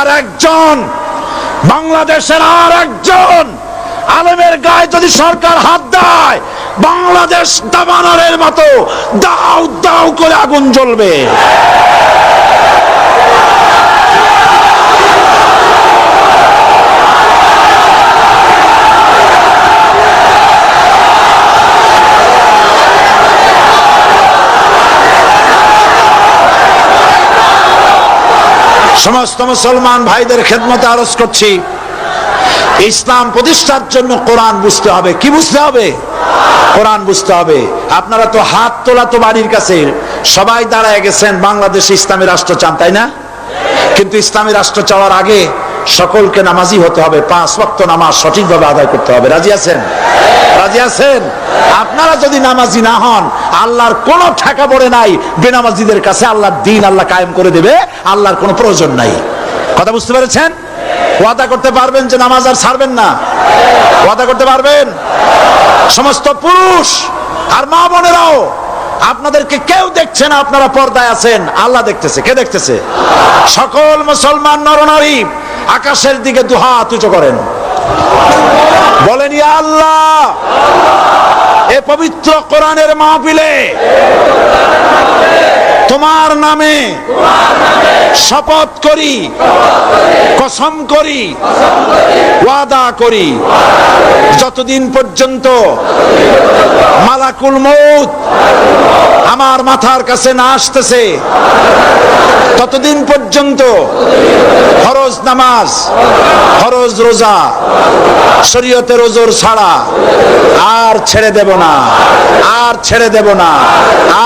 আর একজন, বাংলাদেশের আর একজন, আলমের গায়ে যদি সরকার হাত দেয়, বাংলাদেশ দাবানারের মতো দাও দাও করে আগুন জ্বলবে। সমস্ত মুসলমান ভাইদের খেদমতে আরজ করছি। ইসলাম প্রতিষ্ঠার জন্য কোরআন বুঝতে হবে। কি বুঝতে হবে? কোরআন বুঝতে হবে। আপনারা তো হাত তোলা তো বাড়ির কাছে। সবাই দাঁড়ায় গেছেন বাংলাদেশে ইসলামী রাষ্ট্র চান, তাই না? কিন্তু ইসলামী রাষ্ট্র চাওয়ার আগে সকলকে নামাজি হতে হবে, পাঁচ ওয়াক্ত নামাজ সঠিকভাবে আদায় করতে হবে। রাজি আছেন? রাজি আছেন? আপনারা যদি নামাজি না হন, আল্লাহর কোনো ঠেকা পড়ে নাই, বেনামাজিদের কাছে আল্লাহর দিন আল্লাহ কায়েম করে দেবে, আল্লাহর কোনো প্রয়োজন নাই। কথা বুঝতে পেরেছেন? ওয়াদা করতে পারবেন যে নামাজ আর ছাড়বেন না। ওয়াদা করতে পারবেন? সমস্ত পুরুষ আর মা বোনেরাও, আপনাদেরকে কেউ দেখছে না, আপনারা পর্দায় আছেন, আল্লাহ দেখতেছে। কে দেখতেছে? সকল মুসলমান নরনারী। আকাশের দিকে দুহাত উঁচু করেন। বলেন আল্লাহ এ পবিত্র কোরআনের মাহফিলে তোমার নামে শপথ করি, কসম করি, ওয়াদা করি। যতদিন পর্যন্ত মালাকুল মৌত আমার মাথার কাছে না আসতেছে, ততদিন পর্যন্ত ফরজ নামাজ, ফরজ রোজা, শরীয়তের ওজোর ছাড়া আর ছেড়ে দেব না, আর ছেড়ে দেব না,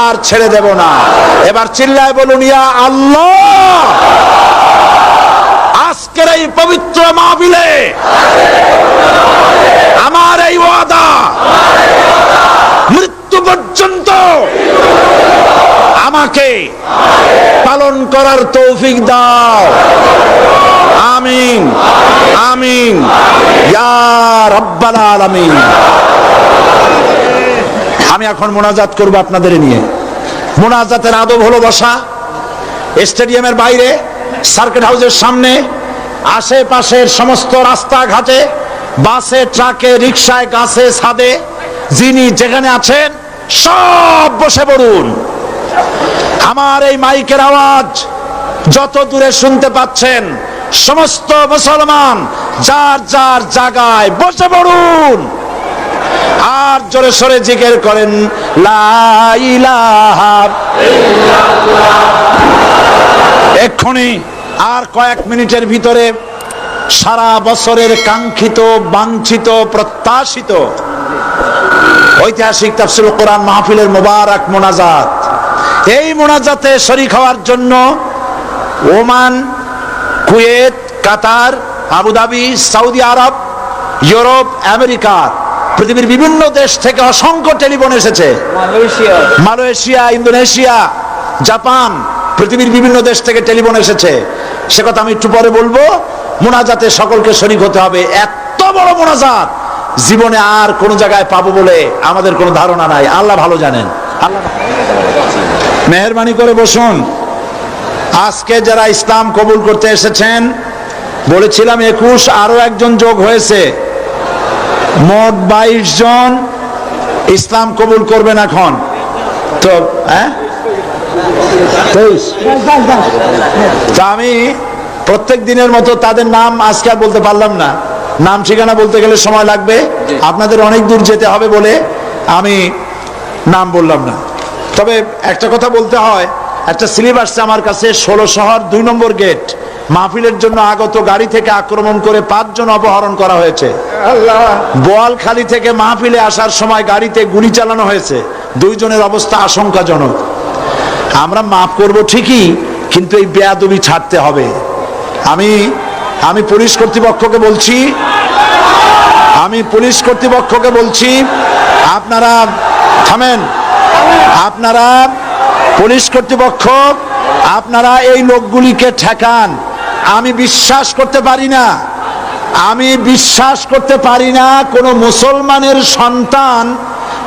আর ছেড়ে দেব না। এবার চিল্লায় বলুন, ইয়া আল্লাহ! আজকের এই পবিত্র মাহফিলে আমার এই ওয়াদা মৃত্যু পর্যন্ত আমাকে পালন করার তৌফিক দাও। আমিন আমিন। রাব্বাল আলামিন। আমি এখন মোনাজাত করব আপনাদের নিয়ে। মোনাজাতের আদব হলো বসা। স্টেডিয়ামের বাইরে সার্কিট হাউসের সামনে, আশেপাশের সমস্ত রাস্তাঘাটে, বাসে, ট্রাকে রিক্সায় গাছে, ছাদে, যিনি যেখানে আছেন, সব বসে পড়ুন। আমার এই মাইকের আওয়াজ যত দূরে শুনতে পাচ্ছেন, সমস্ত মুসলমান যার যার জায়গায় বসে পড়ুন। আর জোরে সরে জিজ্ঞের করেন এক্ষুনি আর কয়েক মিনিটের ভিতরে সারা বছরের কাঙ্ক্ষিত, বাঞ্ছিত, প্রত্যাশিত ঐতিহাসিক তাফসিল কোরআন মাহফিলের মোবারক মোনাজাত। এই মোনাজাতে শরিক হওয়ার জন্য Oman, Kuwait, Qatar, Abu Dhabi, Saudi Arab, Europe, America পৃথিবীর বিভিন্ন দেশ থেকে অসংখ্য টেলিফোন এসেছে। মালয়েশিয়া। ইন্দোনেশিয়া জাপান পৃথিবীর বিভিন্ন দেশ থেকে টেলিফোন এসেছে। সে কথা আমি একটু পরে বলব। মোনাজাতে সকলকে শরিক হতে হবে। এত বড় মোনাজাত জীবনে আর কোন জায়গায় পাবো বলে আমাদের কোনো ধারণা নাই। আল্লাহ ভালো জানেন। আল্লাহ মেহরবানি করে বসুন। আজকে যারা ইসলাম কবুল করতে এসেছেন বলেছিলাম একুশ আরও একজন যোগ হয়েছে। মোট বাইশ জন ইসলাম কবুল করবেন এখন। তো হ্যাঁ? তা আমি প্রত্যেক দিনের মতো তাদের নাম আজকে আর বলতে পারলাম না। নাম ঠিকানা বলতে গেলে সময় লাগবে। আপনাদের অনেক দূর যেতে হবে বলে আমি নাম বললাম না। তবে একটা কথা বলতে হয় একটা সিলেবাস আমার কাছে ষোলো শহর দুই নম্বর গেট মাহফিলের জন্য আগত গাড়ি থেকে আক্রমণ করে পাঁচজন অপহরণ করা হয়েছে। বোয়ালখালী থেকে মাহফিলে আসার সময় গাড়িতে গুলি চালানো হয়েছে। দুইজনের অবস্থা আশঙ্কাজনক। আমরা মাফ করব ঠিকই কিন্তু এই বেয়াদবি ছাড়তে হবে। আমি আমি পুলিশ কর্তৃপক্ষকে বলছি আমি পুলিশ কর্তৃপক্ষকে বলছি আপনারা থামেন। আপনারা পুলিশ কর্তৃপক্ষ আপনারা এই লোকগুলিকে ঠেকান। আমি বিশ্বাস করতে পারি না। আমি বিশ্বাস করতে পারি না কোনো মুসলমানের সন্তান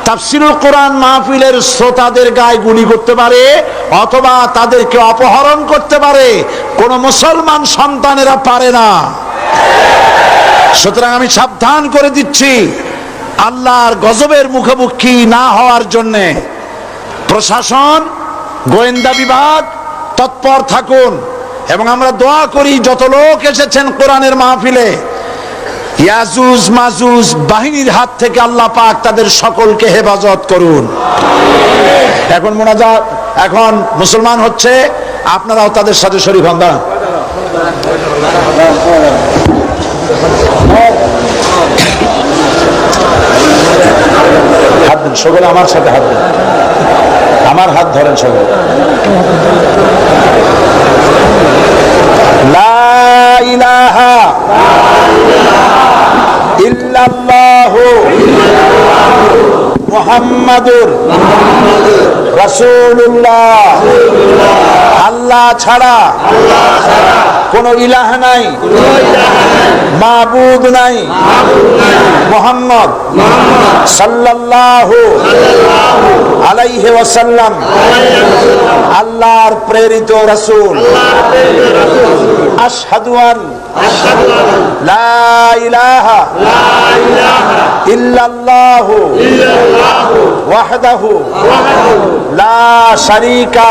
তাফসিরুল কোরআন মাহফিলের শ্রোতাদের গায়ে গুলি করতে পারে অথবা তাদেরকে অপহরণ করতে পারে। কোন মুসলমান সন্তানেরা পারে না। সুতরাং আমি সাবধান করে দিচ্ছি আল্লাহর গজবের মুখোমুখি না হওয়ার জন্যে। প্রশাসন, গোয়েন্দা বিভাগ, তৎপর থাকুন। এবং আমরা দোয়া করি, যত লোক এসেছেন কোরআনের মাহফিলে, ইয়াজুজ মাজুজ বাহিনীর হাত থেকে আল্লাহ পাক তাদের সকলকে হেফাজত করুন। এখন মোনাজাত, এখন মুসলমান হচ্ছে, আপনারাও তাদের সাথে শরীফ হন দাঁড়ান। সকলে আমার সাথে হাত আমার হাত ধরেন সকলে লা ইলাহা ইল্লাল্লাহু মুহাম্মাদুর রসুল্লাহ আল্লাহ ছাড়া কোন ইলাহ নাই। মাবুদ নাই। মোহাম্মদ সাল্লাল্লাহু আলাইহি ওয়াসাল্লাম আল্লাহর প্রেরিত রাসূল। আশহাদু আন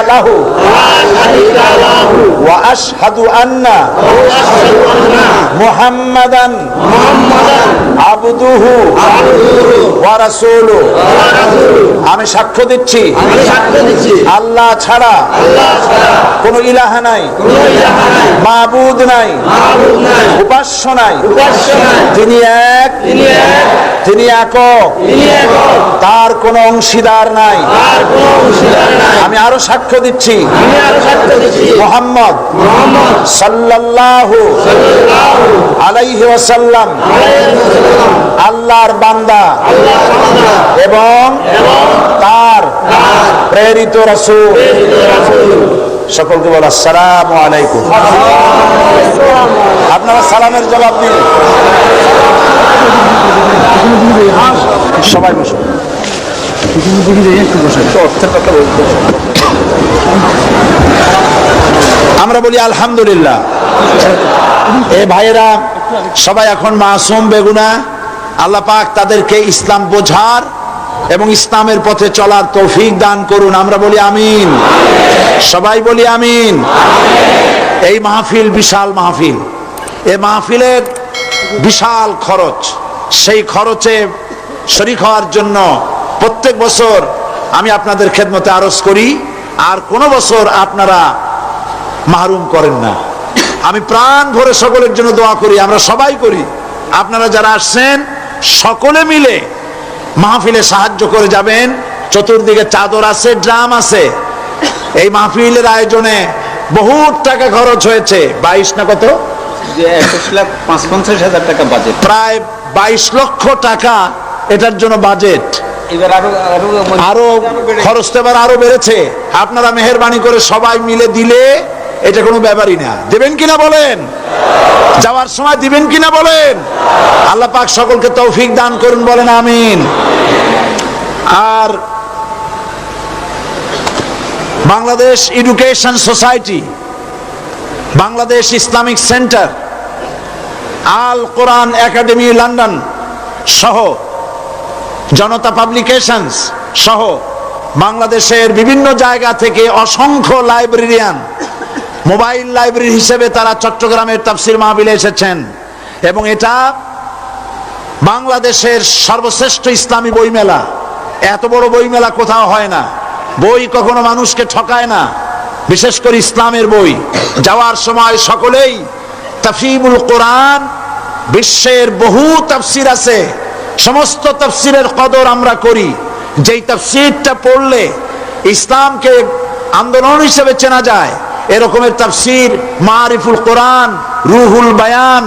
লাহু ওয়া আশহাদু আন্না আমি সাক্ষ্য দিচ্ছি। আল্লাহ ছাড়া কোন ইলাহা নাই। মাবুদ নাই। উপাস্য নাই। তিনি এক। তিনি একক। তার কোন অংশীদার নাই। আমি আরও সাক্ষ্য দিচ্ছি। মোহাম্মদ সাল্লাল্লাহু আলাইহি ওয়াসাল্লাম। আল্লাহর বান্দা। এবং তার প্রেরিত রাসূল। সকলকে বল, আসসালামু আলাইকুম। আপনারা সালামের জবাব দিন। সবাই বসুন। আমরা বলি, আলহামদুলিল্লাহ। এ ভাইয়েরা, সবাই এখন মাসুম বেগুনা, আল্লাহ পাক তাদেরকে ইসলাম বোঝার এবং ইসলামের পথে চলার তৌফিক দান করুন। আমরা বলি আমিন। সবাই বলি আমিন। এই মাহফিল বিশাল মাহফিল। এ মাহফিলের বিশাল খরচ। সেই খরচে শরিক হওয়ার জন্য প্রত্যেক বছর আমি আপনাদের খেদমতে আরজ করি। আর কোন বছর আপনারা মাহরুম করেন না। আমি প্রাণ ভরে সকলের জন্য দোয়া করি। আমরা সবাই করি। আপনারা যারা আসছেন, সকলে মিলে মাহফিলে সাহায্য করে যাবেন। চতুর্দিকে চাদর আছে ড্রাম আছে। এই মাহফিলের আয়োজনে বহুত টাকা খরচ হয়েছে। বাইশ না কত? যে একুশ লাখ পাঁচ পঞ্চাশ হাজার টাকা বাজেট প্রায় বাইশ লক্ষ টাকা এটার জন্য বাজেট আরও খরচ তো এবার আরও বেড়েছে। আপনারা মেহরবানি করে সবাই মিলে দিলে এটা কোনো ব্যাপারই না। দেবেন কিনা বলেন? যাওয়ার সময় দিবেন কিনা বলেন? আল্লাহ পাক সকলকে তৌফিক দান করুন, বলেন আমিন। আর Bangladesh education society, Bangladesh Islamic centre, আল কোরআন একাডেমি লন্ডন সহ জনতা পাবলিকেশনস সহ বাংলাদেশের বিভিন্ন জায়গা থেকে অসংখ্য লাইব্রেরিয়ান মোবাইল লাইব্রেরি হিসেবে তারা চট্টগ্রামের তাফসির মাহবিলে এসেছেন। এবং এটা বাংলাদেশের সর্বশ্রেষ্ঠ ইসলামী বইমেলা। এত বড় বইমেলা কোথাও হয় না। বই কখনো মানুষকে ঠকায় না। বিশেষ করে ইসলামের বই। যাওয়ার সময় সকলেই তাফিমুল কোরআন, বিশ্বের বহু তাফসির আছে। সমস্ত তাফসিরের কদর আমরা করি। যেই তাফসিরটা পড়লে ইসলামকে আন্দোলন হিসেবে চেনা যায় এরকমের তাফসির মারিফুল কোরআন রুহুল বায়ান